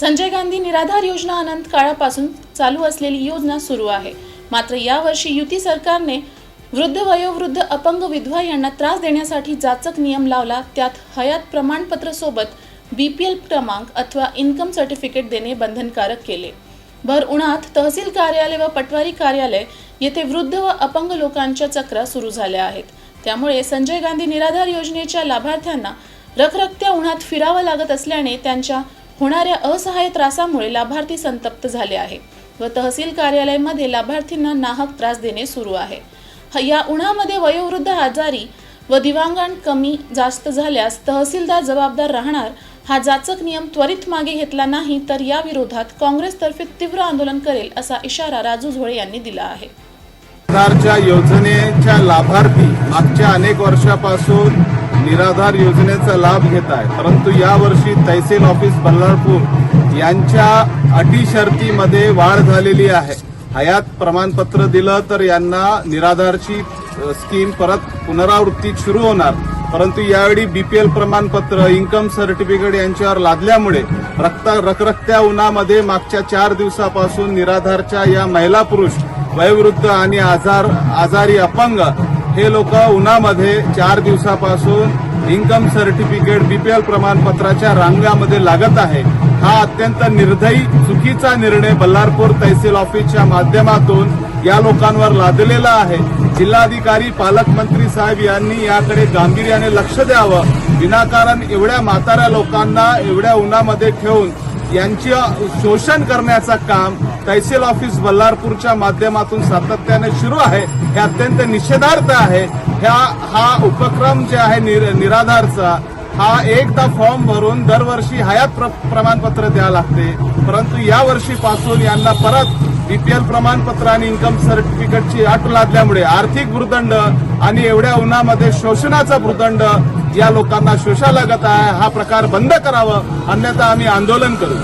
संजय गांधी निराधार योजना अनंत काळापासून चालू असलेली योजना सुरू आहे. मात्र यावर्षी युती सरकारने वृद्ध वयोवृद्ध अपंग विधवा यांना त्रास देण्यासाठी जाचक नियम लावला. त्यात हयात प्रमाणपत्र सोबत बीपीएल क्रमांक अथवा इन्कम सर्टिफिकेट देणे बंधनकारक केले. भर उन्हात तहसील कार्यालय व पटवारी कार्यालय येथे वृद्ध व अपंग लोकांच्या चक्रा सुरू झाल्या आहेत. त्यामुळे संजय गांधी निराधार योजनेच्या लाभार्थ्यांना रखरखत्या उन्हात फिरावं लागत असल्याने त्यांच्या होणाऱ्या असहाय्य त्रासामुळे लाभार्थी संतप्त झाले आहे व तहसील कार्यालयामध्ये लाभार्थींना नाहक त्रास देणे सुरू आहे. ह- या उन्हामध्ये वयोवृद्ध आजारी व दिवांगण कमी जास्त झाल्यास तहसीलदार जबाबदार राहणार हा जाचक नियम त्वरित मागे घेतला नाही तर या विरोधात काँग्रेसतर्फे तीव्र आंदोलन करेल असा इशारा राजू झोळे यांनी दिला आहे. सरकारच्या योजनेच्या लाभार्थी मागच्या अनेक वर्षापासून निराधार योजनेचा लाभ घेत आहे परंतु यावर्षी तहसील ऑफिस बल्लारपूर यांच्या अटी शर्तीमध्ये वाढ झालेली आहे. हयात प्रमाणपत्र दिलं तर यांना निराधारची स्कीम परत पुनरावृत्ती सुरू होणार. परंतु यावेळी बीपीएल प्रमाणपत्र इन्कम सर्टिफिकेट यांच्यावर लादल्यामुळे रक्त रखरखत्या उन्हामध्ये मागच्या चार दिवसापासून निराधारच्या या महिला पुरुष वयोवृद्ध आणि आजार आजारी अपंग हे लोक उन्हामध्ये चार दिवसापासून इन्कम सर्टिफिकेट बीपीएल प्रमाणपत्राच्या रांगामध्ये लागत आहे. हा अत्यंत निर्दयी चुकीचा निर्णय बल्लारपूर तहसील ऑफिसच्या माध्यमातून या लोकांवर लादलेला आहे. जिल्हाधिकारी पालकमंत्री साहेब यांनी याकडे गांभीर्याने लक्ष द्यावं. विनाकारण एवढ्या म्हाताऱ्या लोकांना एवढ्या उन्हामध्ये ठेवून यांचं शोषण करण्याचं काम तहसील ऑफिस बल्लारपूरच्या माध्यमातून सातत्याने सुरू आहे. हे अत्यंत निषेधार्थ आहे. ह्या हा उपक्रम जे आहे निर- निराधारचा हा एकदा फॉर्म भरून दरवर्षी हयात प्र, प्रमाणपत्र द्यावं लागते. परंतु यावर्षीपासून यांना परत बीपीएल प्रमाणपत्र आणि इन्कम सर्टिफिकेटची अट लादल्यामुळे आर्थिक भूर्दंड आणि एवढ्या उन्हामध्ये शोषणाचा भूर्दंड या लोकांना शोषा लागत आहे. हा प्रकार बंद करावा. अन्यथा आम्ही आंदोलन करू.